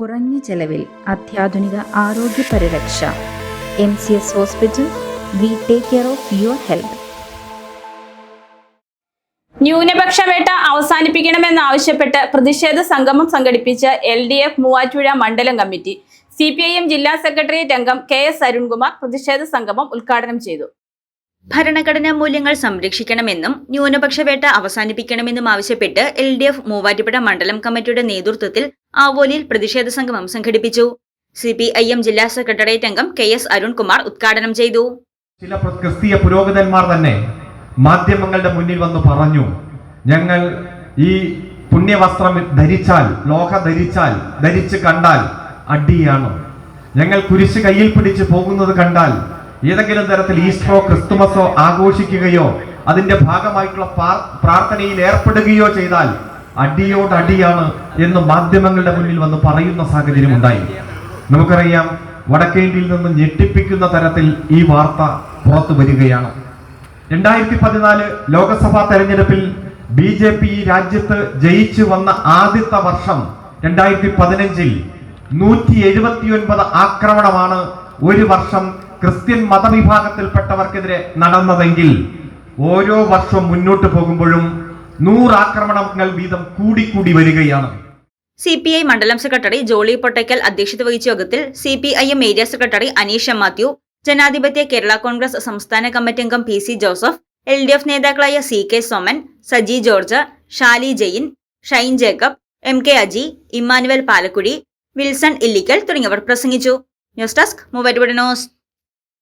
കുറഞ്ഞ ചെലവിൽ അത്യാധുനിക ആരോഗ്യ പരിരക്ഷ. M C S hospital we take care of your health. ന്യൂനപക്ഷ വേട്ട അവസാനിപ്പിക്കണമെന്നാവശ്യപ്പെട്ട് പ്രതിഷേധ സംഗമം സംഘടിപ്പിച്ച എൽ ഡി എഫ് മൂവാറ്റുപുഴ മണ്ഡലം committee. C P I M ജില്ലാ സെക്രട്ടേറിയറ്റ് അംഗം കെ എസ് അരുൺകുമാർ പ്രതിഷേധ സംഗമം ഉദ്ഘാടനം ചെയ്തു. ഭരണഘടനാ മൂല്യങ്ങൾ സംരക്ഷിക്കണമെന്നും ന്യൂനപക്ഷ വേട്ട അവസാനിപ്പിക്കണമെന്നും ആവശ്യപ്പെട്ട് എൽ ഡി എഫ് മൂവാറ്റുപുഴ മണ്ഡലം കമ്മിറ്റിയുടെ നേതൃത്വത്തിൽ ആവോലിയിൽ പ്രതിഷേധ സംഗമം സംഘടിപ്പിച്ചു. സി പി ഐ എം ജില്ലാ സെക്രട്ടേറിയറ്റ് അംഗം കെ എസ് അരുൺകുമാർ ഉദ്ഘാടനം ചെയ്തു. ചില ക്രിസ്തീയ പുരോഹിതന്മാർ തന്നെ മാധ്യമങ്ങളുടെ മുന്നിൽ വന്ന് പറഞ്ഞു ഞങ്ങൾ ഈ പുണ്യവസ്ത്രം ധരിച്ചാൽ ലോഹ ധരിച്ചാൽ ധരിച്ച് കണ്ടാൽ അടിയാണ്. ഞങ്ങൾ കുരിശ് കയ്യിൽ പിടിച്ച് പോകുന്നത് കണ്ടാൽ ഏതെങ്കിലും തരത്തിൽ ഈസ്റ്ററോ ക്രിസ്തുമസോ ആഘോഷിക്കുകയോ അതിന്റെ ഭാഗമായിട്ടുള്ള പ്രാർത്ഥനയിൽ ഏർപ്പെടുകയോ ചെയ്താൽ അടിയോട് അടിയാണ് എന്ന് മാധ്യമങ്ങളുടെ മുന്നിൽ വന്ന് പറയുന്ന സാഹചര്യം ഉണ്ടായി. നമുക്കറിയാം വടക്കേന്ത്യയിൽ നിന്ന് ഞെട്ടിപ്പിക്കുന്ന തരത്തിൽ ഈ വാർത്ത പുറത്തു വരികയാണ്. രണ്ടായിരത്തി പതിനാല് ലോക്സഭാ തെരഞ്ഞെടുപ്പിൽ ബി ജെ പി രാജ്യത്ത് ജയിച്ചു വന്ന ആദ്യത്തെ വർഷം രണ്ടായിരത്തി പതിനഞ്ചിൽ നൂറ്റി എഴുപത്തിയൊൻപത് ആക്രമണമാണ് ഒരു വർഷം ക്രിസ്ത്യൻ മതവിഭാഗത്തിൽപ്പെട്ടവർക്കെതിരെ നടന്നതെങ്കിൽ ഓരോ വർഷവും മുന്നോട്ട് പോകുമ്പോഴും നൂറ് ആക്രമണങ്ങൾ വീതം കൂടിക്കൂടി വരികയാണ്. സി പി ഐ മണ്ഡലം സെക്രട്ടറി ജോളി പൊട്ടയ്ക്കൽ അധ്യക്ഷത വഹിച്ച യോഗത്തിൽ C P I M area secretary Aneesha Mathew Janadhipathya Kerala Congress സംസ്ഥാന കമ്മിറ്റി അംഗം P C Joseph L D F നേതാക്കളായ C K Soman Saji George Shaly Jain Shine Jacob M K Aji Immanuel Palakkudy Wilson Illickal തുടങ്ങിയവർ പ്രസംഗിച്ചു. News desk മൂവരുവിടനോസ്റ്റ്